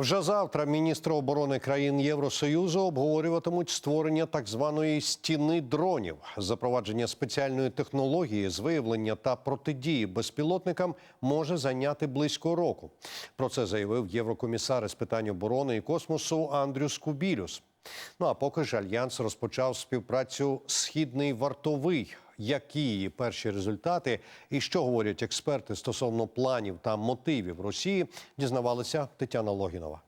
Вже завтра міністри оборони країн Євросоюзу обговорюватимуть створення так званої стіни дронів. Запровадження спеціальної технології з виявлення та протидії безпілотникам може зайняти близько року. Про це заявив єврокомісар із питань оборони і космосу Андрюс Кубілюс. Ну а поки ж альянс розпочав співпрацю Східний вартовий. Які її перші результати і що говорять експерти стосовно планів та мотивів Росії, дізнавалася Тетяна Логінова.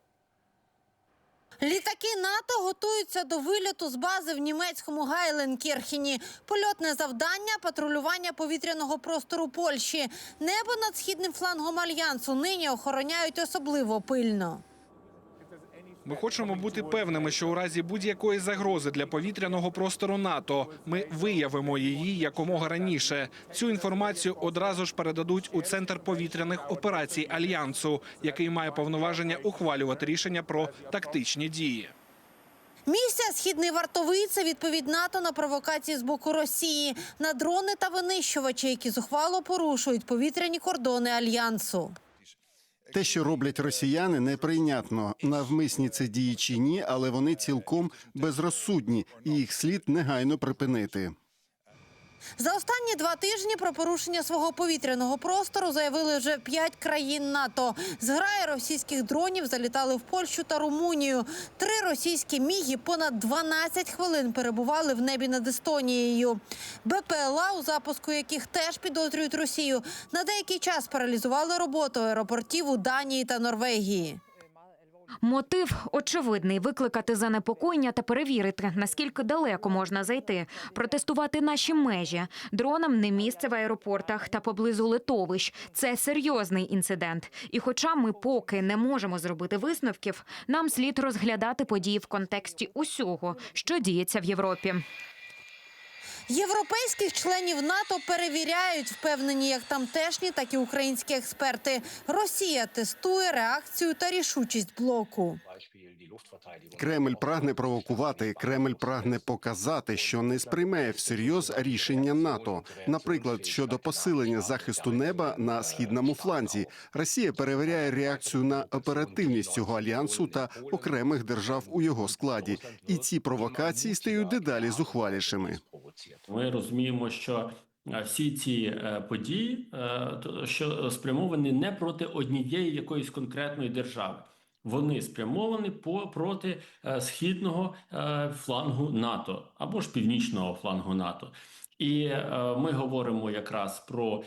Літаки НАТО готуються до вильоту з бази в німецькому Гайленкірхені. Польотне завдання патрулювання повітряного простору Польщі. Небо над східним флангом альянсу нині охороняють особливо пильно. Ми хочемо бути певними, що у разі будь-якої загрози для повітряного простору НАТО ми виявимо її якомога раніше. Цю інформацію одразу ж передадуть у центр повітряних операцій альянсу, який має повноваження ухвалювати рішення про тактичні дії. Місія Східний вартовий це відповідь НАТО на провокації з боку Росії на дрони та винищувачі, які зухвало порушують повітряні кордони альянсу. Те, що роблять росіяни, неприйнятно. Навмисні це дії чи ні, але вони цілком безрозсудні, і їх слід негайно припинити. За останні два тижні про порушення свого повітряного простору заявили вже п'ять країн НАТО. Зграї російських дронів залітали в Польщу та Румунію. Три російські міги понад 12 хвилин перебували в небі над Естонією. БПЛА, у запуску яких теж підозрюють Росію, на деякий час паралізували роботу аеропортів у Данії та Норвегії. Мотив очевидний викликати занепокоєння та перевірити, наскільки далеко можна зайти, протестувати наші межі. Дронам не місце в аеропортах та поблизу литовищ. Це серйозний інцидент. І, хоча ми поки не можемо зробити висновків, нам слід розглядати події в контексті усього, що діється в Європі. Європейських членів НАТО перевіряють, впевнені як тамтешні, так і українські експерти. Росія тестує реакцію та рішучість блоку. Кремль прагне провокувати. Кремль прагне показати, що не сприймає всерйоз рішення НАТО. Наприклад, щодо посилення захисту неба на східному фланзі. Росія перевіряє реакцію на оперативність цього альянсу та окремих держав у його складі. І ці провокації стають дедалі зухвалішими. Ми розуміємо, що е, всі ці е, події, е, що спрямовані не проти однієї якоїсь конкретної держави. Вони спрямовані по проти східного флангу НАТО або ж північного флангу НАТО. І ми говоримо якраз про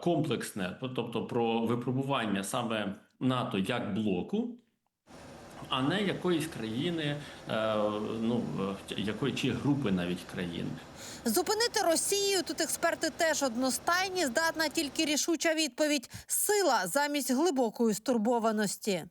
комплексне, тобто про випробування саме НАТО як блоку, а не якоїсь країни, е, ну якої чи групи навіть країн. Зупинити Росію тут експерти теж одностайні. Здатна тільки рішуча відповідь сила замість глибокої стурбованості.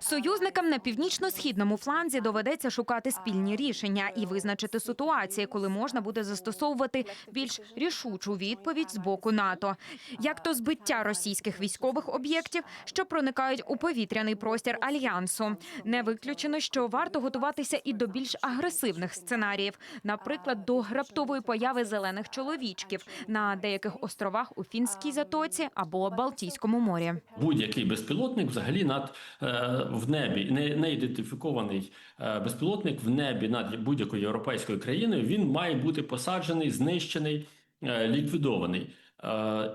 Союзникам на північно-східному фланзі доведеться шукати спільні рішення і визначити ситуації, коли можна буде застосовувати більш рішучу відповідь з боку НАТО, як то збиття російських військових об'єктів, що проникають у повітряний простір альянсу. Не виключено, що варто готуватися і до більш агресивних сценаріїв, наприклад, до раптової появи зелених чоловічків на деяких островах у Фінській затоці або Балтійському морі. Будь-який безпілотник взагалі над е, в небі, не, не ідентифікований е, безпілотник в небі над будь-якою європейською країною. Він має бути посаджений, знищений, е, ліквідований. Е,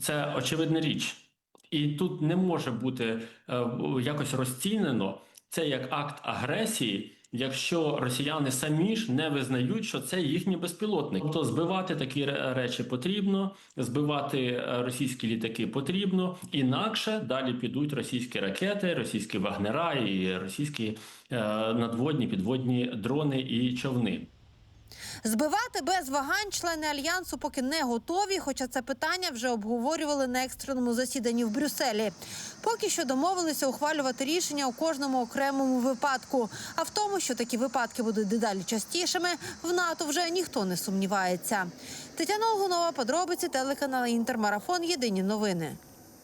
це очевидна річ. І тут не може бути якось розцінено це як акт агресії, якщо росіяни самі ж не визнають, що це їхні безпілотники. Тобто збивати такі речі потрібно, збивати е, російські літаки потрібно, інакше далі підуть російські ракети, російські вагнера і російські е, надводні підводні дрони і човни. Збивати без вагань члени альянсу поки не готові, хоча це питання вже обговорювали на екстреному засіданні в Брюсселі. Поки що домовилися ухвалювати рішення у кожному окремому випадку. А в тому, що такі випадки будуть дедалі частішими, в НАТО вже ніхто не сумнівається. Тетяна Огунова, подробиці телеканал Інтермарафон. Єдині новини.